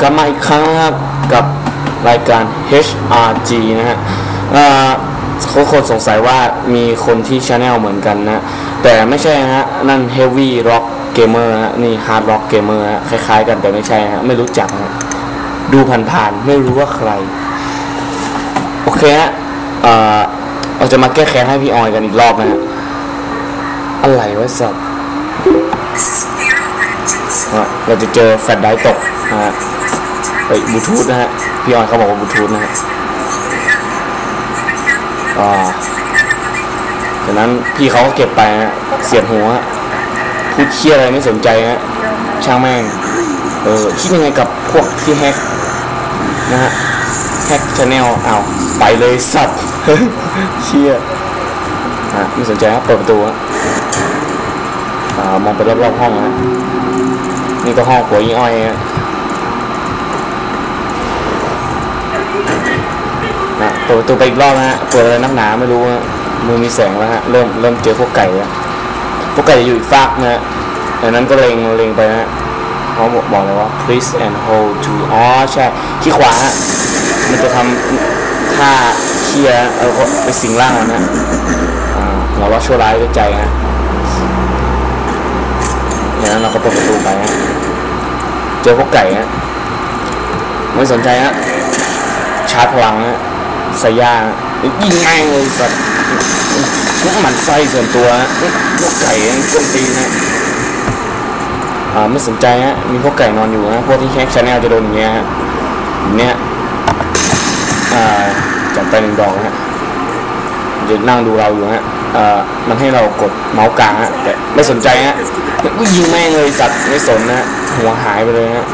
กลับมาอีกครั้งนะครับกับรายการ HRG นะฮะอ่าเขาคนสงสัยว่ามีคนที่ช anel เหมือนกันนะ แต่ไม่ใช่นะฮะ นั่น Heavy Rock Gamer นะฮะ นี่ Hard Rock Gamer นะฮะ คล้ายๆกันแต่ไม่ใช่นะฮะ ไม่รู้จักนะฮะ ดูผ่านๆ ไม่รู้ว่าใคร โอเคฮะเอ่อเราจะมาแก้แค้นให้พี่ออยกันอีกรอบนะฮะ อะไรวะสัตว์อะเราจะเจอแฟลชไดรฟ์ตกนะฮะ เฮ้บลูทูธนะฮะพี่ออยเขาบอกว่าบลูทูธนะฮะอ่าจากนั้นพี่เขาก็เก็บไปฮะเสียดหัวพูดเคี้ยอะไรไม่สนใจฮะช่างแม่งเออคิดยังไงกับพวกที่แฮกนะฮะแฮกชาแนลเอาไปเลยสัตว์เชี่ยอะไม่สนใจครับเปิดประตูฮะอ่ามองไปรอบๆห้องฮะนี่ก็ห้องหัวยี่อ้อยฮะ นะ เปิดประตูไปอีกรอบนะฮะเปิดอะไรนักหนาไม่รู้ฮะมือมีแสงแล้วฮะเริ่มเริ่มเจอพวกไก่แล้วพวกไก่จะอยู่อีกฟากนะฮะดังนั้นก็เล็งเล็งไปนะฮะเขาบอกบอกเลยว่า please and hold to อ๋อใช่ขี้ขวาฮะมันจะทำท่าเคียเออไปสิงร่างมันนะอ่าเราว่าชั่วร้ายด้วยใจนะดังนั้นเราก็เปิดประตูไปฮะเจอพวกไก่ฮะไม่สนใจฮะชาร์จพลังนะ ใส่ยายิงแม่งเลยสัตว์พวกมันไส้ส่วนตัวนะพวกไก่กลมตีนะอ่าไม่สนใจฮะมีพวกไก่นอนอยู่นะพวกที่แฮกชาแนลจะโดนอย่างเงี้ยฮะอย่างเนี้ยอ่าจัดไปหนึ่งดอกนะฮะจะนั่งดูเราอยู่ฮะอ่ามันให้เรากดเมาส์กลางฮะแต่ไม่สนใจฮะก็ยิงแม่งเลยสัตว์ไม่สนนะหัวหายไปเลยฮะ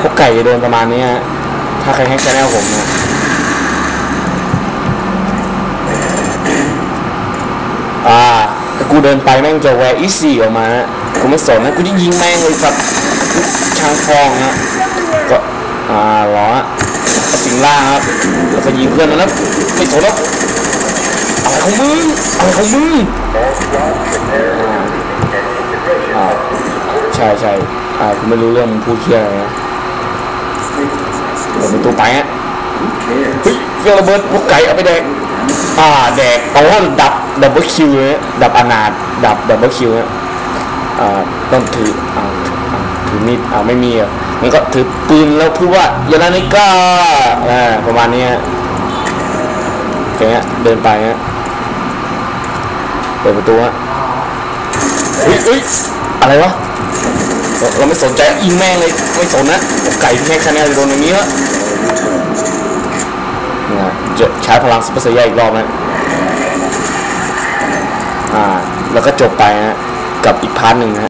พวกไก่จะโดนประมาณนี้ฮะถ้าใครให้ชแนลผมนะอ่าแต่กู เดินไปแม่งจะแวร์อีซี่ออกมานะกูไม่สนนะกูจะยิงแม่งเลยสัตว์ช่างฟองนะก็อ่าล้อสิงล่าครับแล้วก็ยิงเพื่อนมันแล้วไม่สนแล้วอะไรของมึงอะไรของมึงอ่าใช่ใช่อ่ากูไม่รู้เรื่องมึงพูดเคี้ยอะไรนะเปิดประตูไปฮะเฮ้ยเฟียระเบิดพวกไก่เอาไปแดก อ่าแดกเอาว่าดับดับเบิลคิวเลยดับอนาถดับดับเบิลคิวฮะอ่าต้องถืออ่าอ่าถือมีดอ่าไม่มีอะมันก็ถือปืนแล้วพูดว่าอย่าละนิก้าอ่าประมาณนี้ฮะโอเคฮะเดินไปฮะเปิดประตูฮะเฮ้ยเฮ้ยอะไรวะเราไม่สนใจยิงแม่งเลยไม่สนนะไก่แค่คะแนนโดนอย่างนี้แล้วเนี่ย จะใช้พลังซุปเปอร์ไซย่าอีกรอบนะอ่า แล้วก็จบไปนะกับอีกพาร์ทหนึ่งนะ